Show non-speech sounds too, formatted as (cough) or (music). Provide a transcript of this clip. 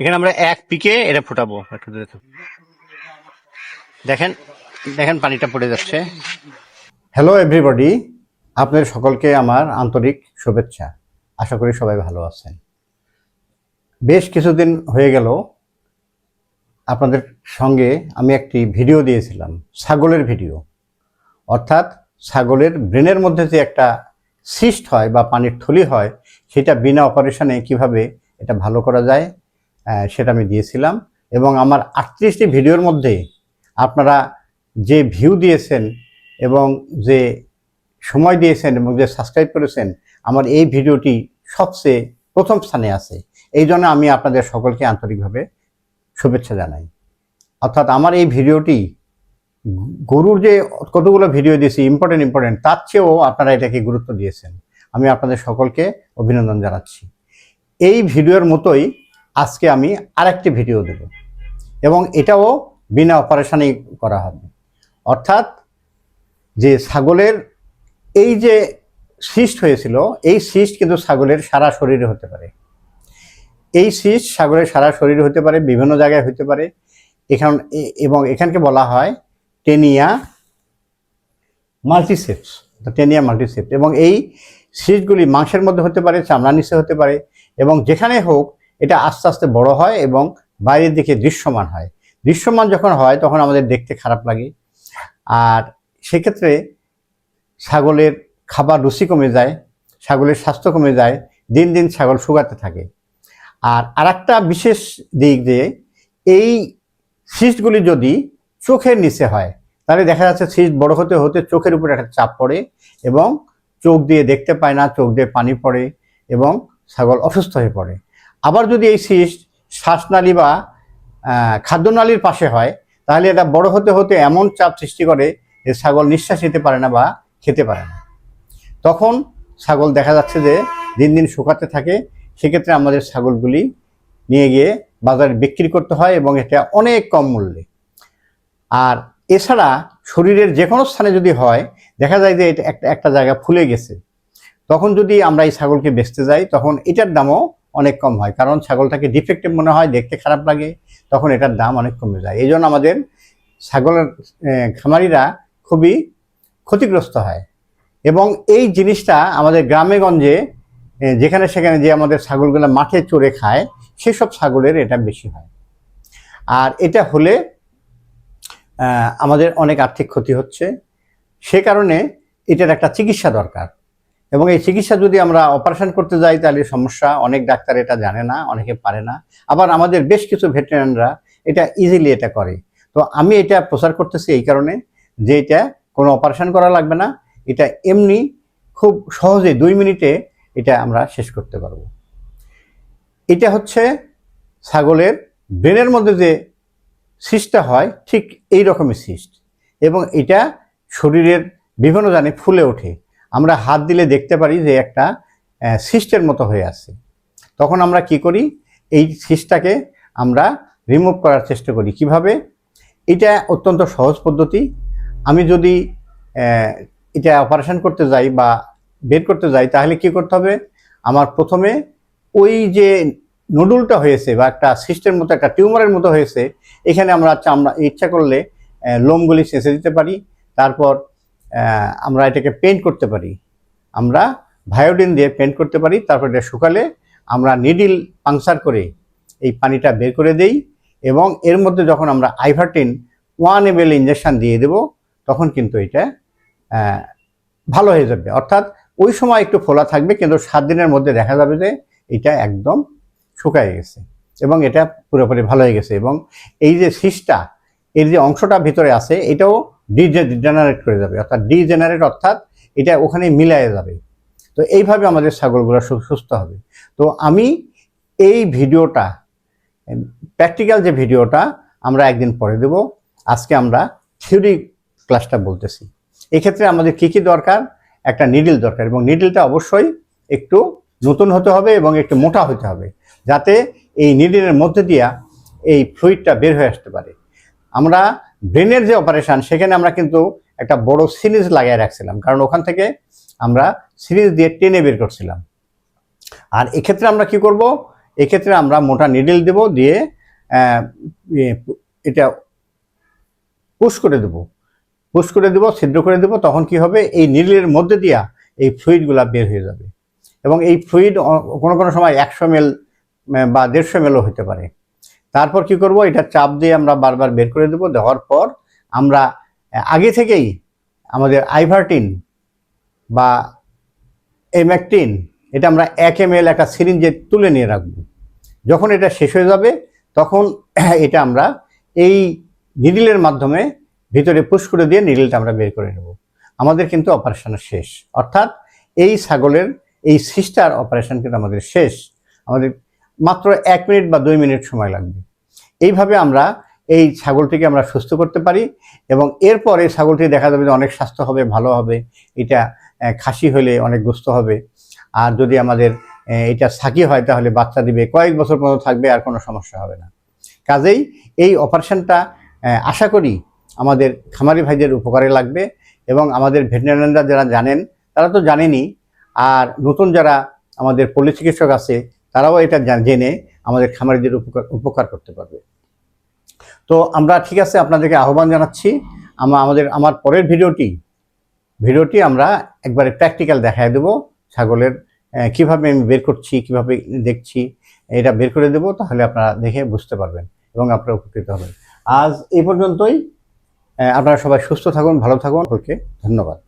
এখানে আমরা এক পিকে এটা ফুটাবো। একটু দেখেন দেখেন পানিটা পড়ে যাচ্ছে। হ্যালো এভরিবডি আপনাদের সকলকে আমার আন্তরিক শুভেচ্ছা। আশা করি সবাই ভালো আছেন। বেশ কিছুদিন হয়ে গেল। আপনাদের সঙ্গে আমি একটি ভিডিও দিয়েছিলাম, ছাগলের ভিডিও। অর্থাৎ ছাগলের ব্রেনের মধ্যে যে একটা সিস্ট হয় বা পানির থলি হয়, সেটা বিনা অপারেশনে কীভাবে এটা ভালো করা যায় সেটা আমি দিয়েছিলাম। এবং আমার আটত্রিশটি ভিডিওর মধ্যে আপনারা যে ভিউ দিয়েছেন এবং যে সময় দিয়েছেন এবং যে সাবস্ক্রাইব করেছেন, আমার এই ভিডিওটি সবচেয়ে প্রথম স্থানে আছে। এই জন্য আমি আপনাদের সকলকে আন্তরিকভাবে শুভেচ্ছা জানাই। অর্থাৎ আমার এই ভিডিওটি গরুর যে কতগুলো ভিডিও দিয়েছি ইম্পর্টেন্ট ইম্পর্টেন্ট তার চেয়েও আপনারা এটাকে গুরুত্ব দিয়েছেন। আমি আপনাদের সকলকে অভিনন্দন জানাচ্ছি। এই ভিডিওর মতোই আজকে আমি আরেকটি ভিডিও দেব। এবং এটাও বিনা অপারেশনেই করা হবে। অর্থাৎ যে ছাগলের এই যে সিস্ট হয়েছিল, এই সিস্ট কিন্তু ছাগলের সারা শরীরে হতে পারে। এই সিস্ট ছাগলের সারা শরীরে হতে পারে, বিভিন্ন জায়গায় হতে পারে। এখান এবং এখানকে বলা হয় টেনিয়া মাল্টিসেপস টেনিয়া মাল্টিসেপ্ট এবং এই সিস্টগুলি মাংসের মধ্যে হতে পারে, চামড়া নিচে হতে পারে। এবং যেখানে হোক এটা আস্তে আস্তে বড় হয় এবং বাইরের দিকে দৃশ্যমান হয়। দৃশ্যমান যখন হয়, তখন আমাদের দেখতে খারাপ লাগে। আর সেক্ষেত্রে ছাগলের খাবার রুচি কমে যায়, ছাগলের স্বাস্থ্য কমে যায়, দিন দিন ছাগল শুকাতে থাকে। আর আরেকটা বিশেষ দিক যে এই সিস্টগুলি যদি চোখের নিচে হয়, তাহলে দেখা যাচ্ছে সিস্ট বড় হতে হতে চোখের উপরে একটা চাপ পড়ে এবং চোখ দিয়ে দেখতে পায় না, চোখ দিয়ে পানি পড়ে এবং ছাগল অসুস্থ হয়ে পড়ে। আবার যদি এই সিস্ট শ্বাসনালী বা খাদ্যনালীর পাশে হয়, তাহলে এটা বড় হতে হতে এমন চাপ সৃষ্টি করে যে ছাগল নিঃশ্বাস নিতে পারে না বা খেতে পারে না। তখন ছাগল দেখা যাচ্ছে যে দিন দিন শুকাতে থাকে, সেক্ষেত্রে আমাদের ছাগলগুলি নিয়ে গিয়ে বাজারে বিক্রি করতে হয় এবং এটা অনেক কম মূল্যে। আর এছাড়া শরীরের যে কোনো স্থানে যদি হয়, দেখা যায় যে এটা একটা একটা জায়গা ফুলে গেছে। তখন যদি আমরা এই ছাগলকে বেচতে যাই, তখন এটার দামও অনেক কম হয়। কারণ ছাগলটাকে ডিফেক্টিভ মনে হয়, দেখতে খারাপ লাগে, তখন এটার দাম অনেক কমে যায়। এই জন্য আমাদের ছাগলের খামারিরা খুবই ক্ষতিগ্রস্ত হয়। এবং এই জিনিসটা আমাদের গ্রামে গঞ্জে যেখানে সেখানে যে আমাদের ছাগলগুলো মাঠে চড়ে খায়, সেসব ছাগলের এটা বেশি হয়। আর এটা হলে আমাদের অনেক আর্থিক ক্ষতি হচ্ছে। সে কারণে এটার একটা চিকিৎসা দরকার। এবং এই চিকিৎসা যদি আমরা অপারেশন করতে যাই, তাহলে সমস্যা, অনেক ডাক্তার এটা জানে না, অনেকে পারে না। আবার আমাদের বেশ কিছু ভেটেরিয়ানরা এটা ইজিলি এটা করে। তো আমি এটা প্রচার করতেছি এই কারণে যে এটা কোনো অপারেশন করা লাগবে না। এটা এমনি খুব সহজে দুই মিনিটে এটা আমরা শেষ করতে পারব। এটা হচ্ছে ছাগলের ব্রেনের মধ্যে যে সিস্টটা হয়, ঠিক এই রকমই সিস্ট। এবং এটা শরীরের বিভিন্ন জানে ফুলে ওঠে। আমরা হাত দিলে দেখতে পারি যে একটা সিস্টের মতো হয়ে আছে। তখন আমরা কি করি? এই সিস্টটাকে আমরা রিমুভ করার চেষ্টা করি। কীভাবে? এটা অত্যন্ত সহজ পদ্ধতি। আমি যদি এটা অপারেশন করতে যাই বা বের করতে যাই, তাহলে কি করতে হবে? আমার প্রথমে ওই যে নুডুলটা হয়েছে বা একটা সিস্টের মতো, একটা টিউমারের মতো হয়েছে, এখানে আমরা চামড়া, ইচ্ছা করলে লোমগুলি সেঁচে দিতে পারি। তারপর আমরা এটাকে পেন্ট করতে পারি। আমরা ভায়োডিন দিয়ে পেন্ট করতে পারি, তারপর এটা শুকালে আমরা নিডিল পাংচার করে এই পানিটা বের করে দেই এবং এর মধ্যে যখন আমরা আইভারটিন ওয়ান এম এল ইঞ্জেকশন দিয়ে দেব, তখন কিন্তু এটা ভালো হয়ে যাবে। অর্থাৎ ওই সময় একটু ফোলা থাকবে, কিন্তু সাত দিনের মধ্যে দেখা যাবে যে এটা একদম শুকায় গেছে এবং এটা পুরোপুরি ভালো হয়ে গেছে এবং এই যে সিসটা, এর যে অংশটা ভিতরে আছে, এটাও ডিজেনারেট করে যাবে। অর্থাৎ ডিজেনারেট অর্থাৎ এটা ওখানে মিলায় যাবে। তো এইভাবে আমাদের ছাগলগুলো সুস্থ হবে। তো আমি এই ভিডিওটা প্র্যাকটিক্যাল যে ভিডিওটা আমরা একদিন পরে দেব। আজকে আমরা থিওরি ক্লাসটা বলতেছি। এক্ষেত্রে আমাদের কী কী দরকার? একটা নিডিল দরকার এবং নিডিলটা অবশ্যই একটু নতুন হতে হবে এবং একটু মোটা হতে হবে যাতে এই নিডিলের মধ্যে দিয়া এই ফ্লুইডটা বের হয়ে আসতে পারে। আমরা ব্রেনের যে অপারেশন সেখানে আমরা কিন্তু একটা বড় সিরিজ লাগিয়ে রাখছিলাম। কারণ ওখান থেকে আমরা সিরিজ দিয়ে টেনে বের করছিলাম। আর এক্ষেত্রে আমরা কি করব? এক্ষেত্রে আমরা মোটা নিডেল দেব দিয়ে এটা পুশ করে দেব। পুশ করে দেব, ছিদ্র করে দেব, তখন কি হবে? এই নিডলের মধ্যে দিয়া এই ফ্লুইডগুলা বের হয়ে যাবে। এবং এই ফ্লুইড কোনো কোনো সময় একশো মেল বা দেড়শো মেলও হতে পারে। তারপর কি করব? এটা চাপ দিয়ে আমরা বারবার বের করে দেব। দেওয়ার পর আমরা, আগে থেকেই আমাদের আইভারটিন বা এম্যাকটিন এটা আমরা এক এম এল একটা সিরিঞ্জে তুলে নিয়ে রাখব। যখন এটা শেষ হয়ে যাবে, তখন (clears throat) এটা আমরা এই নিডিলের মাধ্যমে ভিতরে পুশ করে দিয়ে নিডিলটা আমরা বের করে নেব। আমাদের কিন্তু অপারেশন শেষ। অর্থাৎ এই ছাগলের, এই সিস্টার অপারেশন কিন্তু আমাদের শেষ। আমাদের মাত্র এক মিনিট বা দুই মিনিট সময় লাগবে। এইভাবে আমরা এই ছাগলটিকে আমরা সুস্থ করতে পারি এবং এরপরে ছাগলটি দেখা যাবে যে অনেক স্বাস্থ্য হবে, ভালো হবে, এটা খাসি হলে অনেক গুস্ত হবে। আর যদি আমাদের এটা সাকি হয় তাহলে বাচ্চা দিবে, কয়েক বছর পর্যন্ত থাকবে, আর কোনো সমস্যা হবে না। কাজেই এই অপারেশনটা আশা করি আমাদের খামারি ভাইদের উপকারে লাগবে এবং আমাদের ভেটেরিনারিরা যারা জানেন, তারা তো জানেনই। আর নতুন যারা আমাদের পল্লী চিকিৎসক আছে তারাও এটা জেনে আমাদের খামারিদের উপকার উপকার করতে পারবে। তো আমরা ঠিক আছে, আপনাদেরকে আহ্বান জানাচ্ছি। আমরা আমাদের, আমার পরের ভিডিওটি ভিডিওটি আমরা একবারে প্র্যাকটিক্যাল দেখায় দেব। ছাগলের কীভাবে আমি বের করছি, কীভাবে দেখছি, এটা বের করে দেব, তাহলে আপনারা দেখে বুঝতে পারবেন এবং আপনারা উপকৃত হবেন। আজ এই পর্যন্তই। আপনারা সবাই সুস্থ থাকুন, ভালো থাকুন। ওকে ধন্যবাদ।